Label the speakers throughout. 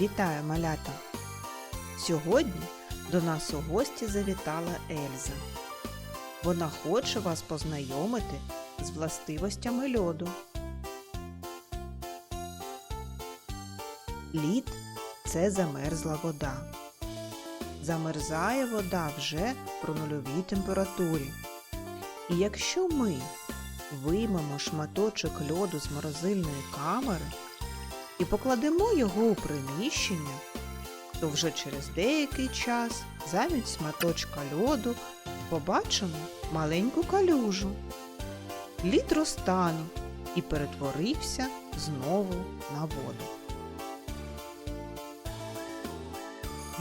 Speaker 1: Вітаю малята! Сьогодні до нас у гості завітала Ельза. Вона хоче вас познайомити з властивостями льоду. Лід це замерзла вода. Замерзає вода вже при нульовій температурі. І якщо ми виймемо шматочок льоду з морозильної камери і покладемо його у приміщення, то вже через деякий час замість шматочка льоду побачимо маленьку калюжу. Лід розтанув і перетворився знову на воду.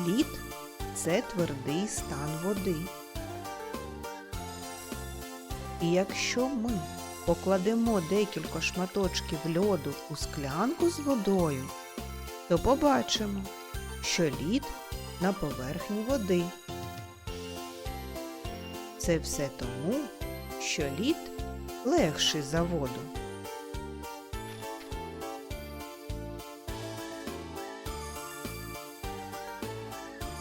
Speaker 1: Лід це твердий стан води. І якщо ми покладемо декілька шматочків льоду у склянку з водою, то побачимо, що лід на поверхні води. Це все тому, що лід легший за воду.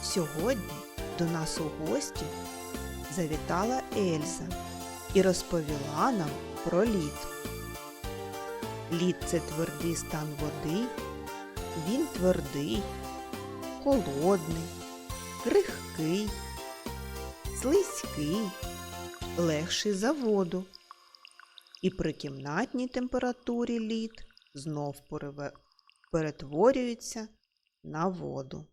Speaker 1: Сьогодні до нас у гості завітала Ельза і розповіла нам про лід. Лід це твердий стан води, він твердий, холодний, крихкий, слизький, легший за воду. І при кімнатній температурі лід знов перетворюється на воду.